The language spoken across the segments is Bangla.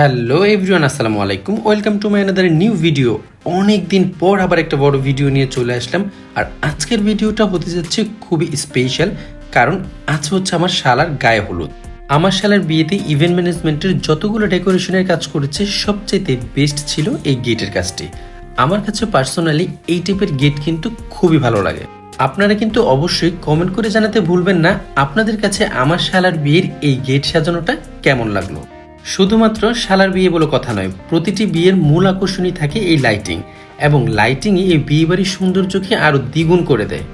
হ্যালো এভরিওয়ান আসসালামু আলাইকুম। Welcome to my another new video অনেক দিন পর আবার একটা বড় ভিডিও নিয়ে চলে আসলাম। আর আজকের ভিডিওটা হতে যাচ্ছে খুবই স্পেশাল কারণ আজ হচ্ছে আমার শালার গায়ে হলুদ। আমার শালার বিয়েতে ইভেন্ট ম্যানেজমেন্টের যতগুলো ডেকোরেশনের কাজ করেছে, সবচাইতে বেস্ট ছিল এই গেটের কাজটি। আমার কাছে পার্সোনালি এই টাইপের গেট কিন্তু খুবই ভালো লাগে। আপনারা কিন্তু অবশ্যই কমেন্ট করে জানাতে ভুলবেন না, আপনাদের কাছে আমার শালার বিয়ের এই গেট সাজানোটা কেমন লাগল? শুধুমাত্র শালার বিয়ে বলে কথা নয়, প্রতিটি বিয়ের মূল আকর্ষণই থাকে এই লাইটিং এবং লাইটিংই এই বিয়ে বাড়ির সৌন্দর্যকে আরও দ্বিগুণ করে দেয়।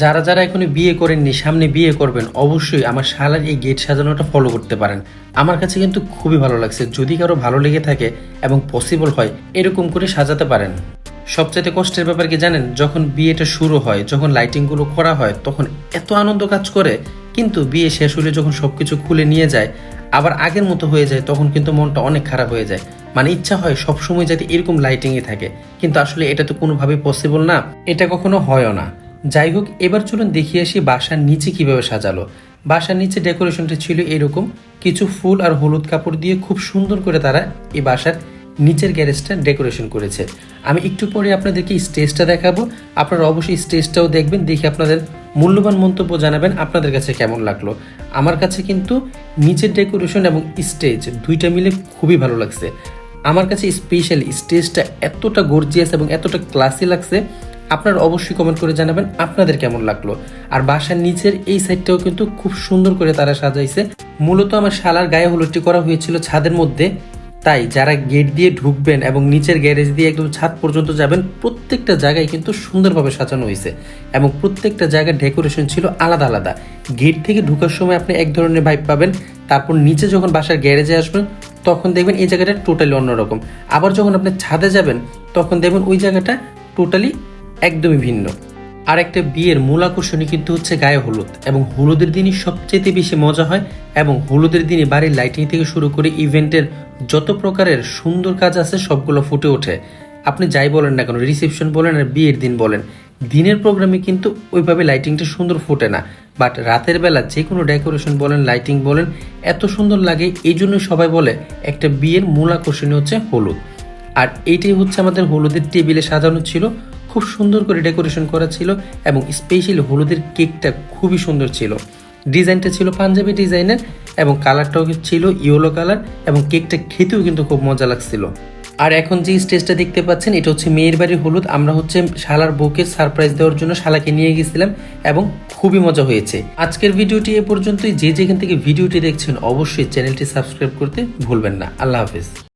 যারা যারা এখনও বিয়ে করেননি, সামনে বিয়ে করবেন, অবশ্যই আমার শালার এই গেট সাজানোটা ফলো করতে পারেন। আমার কাছে কিন্তু খুবই ভালো লাগছে, যদি কারও ভালো লেগে থাকে এবং পসিবল হয়, এরকম করে সাজাতে পারেন। সবচাইতে কষ্টের ব্যাপার কি জানেন, যখন বিয়েটা শুরু হয়, যখন লাইটিংগুলো করা হয়, তখন এত আনন্দ কাজ করে কিন্তু বিয়ে শেষ হলে যখন সবকিছু খুলে নিয়ে যায়, আবার আগের মতো হয়ে যায়, তখন কিন্তু মনটা অনেক খারাপ হয়ে যায়। মানে ইচ্ছা হয় সবসময় যাতে এরকম লাইটিংয়ে থাকে। কিন্তু আসলে এটা তো কোনোভাবেই পসিবল না। এটা কখনো হয়ও না। যাই হোক, এবার চলুন দেখিয়ে আসি বাসার নিচে কীভাবে সাজালো। বাসার নিচে ডেকোরেশনটা ছিল এরকম। কিছু ফুল আর হলুদ কাপড় দিয়ে খুব সুন্দর করে তারা এই বাসার নিচের গ্যারেজটা ডেকোরেশন করেছে। আমি একটু পরে আপনাদেরকে স্টেজটা দেখাবো। আপনারা অবশ্যই স্টেজটাও দেখবেন, দেখে আপনাদের মূল্যবান মন্তব্য জানাবেন আপনাদের কাছে কেমন লাগল? আমার কাছে কিন্তু নিচের ডেকোরেশন এবং স্টেজ দুইটা মিলে খুবই ভালো লাগছে। আমার কাছে স্পেশালি স্টেজটা এতটা গর্জিয়াস এবং এতটা ক্লাসি লাগছে। আপনারা অবশ্যই কমেন্ট করে জানাবেন আপনাদের কেমন লাগল। আর বাসার নিচের এই সাইডটাও কিন্তু খুব সুন্দর করে তারা সাজাইছে। মূলত আমার শালার গায়ে হলুদটি করা হয়েছিল ছাদের মধ্যে। তাই যারা গেট দিয়ে ঢুকবেন এবং নিচের গ্যারেজ দিয়ে একদম ছাদ পর্যন্ত যাবেন, প্রত্যেকটা জায়গায় কিন্তু সুন্দরভাবে সাজানো হয়েছে এবং প্রত্যেকটা জায়গায় ডেকোরেশন ছিল আলাদা আলাদা। গেট থেকে ঢুকার সময় আপনি এক ধরনের ভাইব পাবেন, তারপর নিচে যখন বাসার গ্যারেজে আসবেন, তখন দেখবেন এই জায়গাটা টোটালি অন্যরকম। আবার যখন আপনি ছাদে যাবেন, তখন দেখবেন ওই জায়গাটা টোটালি একদমই ভিন্ন। আর একটা বিয়ের মূল আকর্ষণই কিন্তু হচ্ছে গায়ে হলুদ এবং হলুদের দিনই সবচেয়ে বেশি মজা হয় এবং হলুদের দিনে বাড়ির লাইটিং থেকে শুরু করে ইভেন্টের যত প্রকারের সুন্দর কাজ আছে, সবগুলো ফুটে ওঠে। আপনি যাই বলেন না কেন রিসেপশন বলেন আর বিয়ের দিন বলেন, দিনের প্রোগ্রামে কিন্তু ওইভাবে লাইটিংটা সুন্দর ফুটে না। বাট রাতের বেলা যে কোনো ডেকোরেশন বলেন লাইটিং বলেন, এত সুন্দর লাগে, এই জন্য সবাই বলে, একটা বিয়ের মূল আকর্ষণই হচ্ছে হলুদ। আর এইটাই হচ্ছে আমাদের হলুদের টেবিলে সাজানো ছিল, খুব সুন্দর করে ডেকোরেশন করা ছিল এবং স্পেশালি হলুদের কেকটা খুবই সুন্দর ছিল। ডিজাইনটা ছিল পাঞ্জাবি ডিজাইনের এবং কালারটাও ছিল ইয়েলো কালার এবং কেকটা খেতেও কিন্তু খুব মজা লাগছিল। আর এখন যে স্টেজটা দেখতে পাচ্ছেন, এটা হচ্ছে মেয়ের বাড়ির হলুদ। আমরা হচ্ছে শালার বউকে সারপ্রাইজ দেওয়ার জন্য শালাকে নিয়ে গেছিলাম এবং খুবই মজা হয়েছে। আজকের ভিডিওটি এ পর্যন্তই। যে যেখান থেকে ভিডিওটি দেখছেন, অবশ্যই চ্যানেলটি সাবস্ক্রাইব করতে ভুলবেন না। আল্লাহ হাফেজ।